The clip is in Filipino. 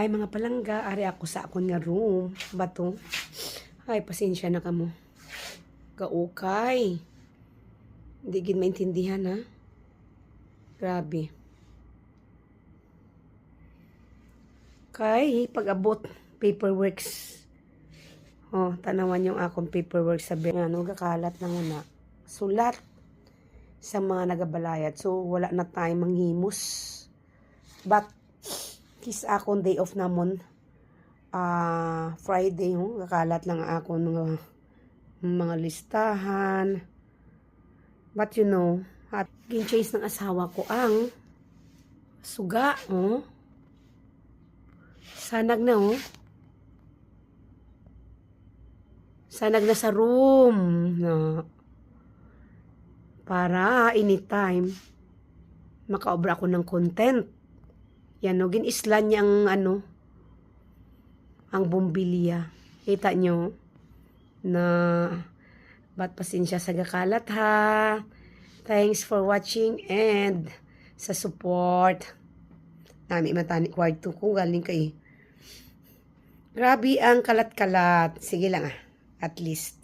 Ay, mga palangga, ari ako sa akon nga room. Bato. Ay, pasensya na kamo. Kaukay. Hindi gid maintindihan, ha? Grabe. Kay, pag-abot, paperworks. Oh, tanawan yung akong paperwork sa ben. Ano, gakalat na muna. Sulat sa mga nagabalayat. So, wala na tayong manghimos. But, kis akong day off namon. Ah, Friday, oh, kakalat lang ako ng mga listahan. But you know, at gin-chase ng asawa ko ang suga, oh. Sanag na, oh. Sanag na sa room. No. Para anytime, makaobra ako ng content. Yan, no. Ginislan niya ang, ano, ang bumbilya. Kita nyo na ba't pasensya sa gakalat ha. Thanks for watching and sa support. Nami matani kwarto ko galing kay Grabe ang kalat-kalat. Sige lang ah. At least.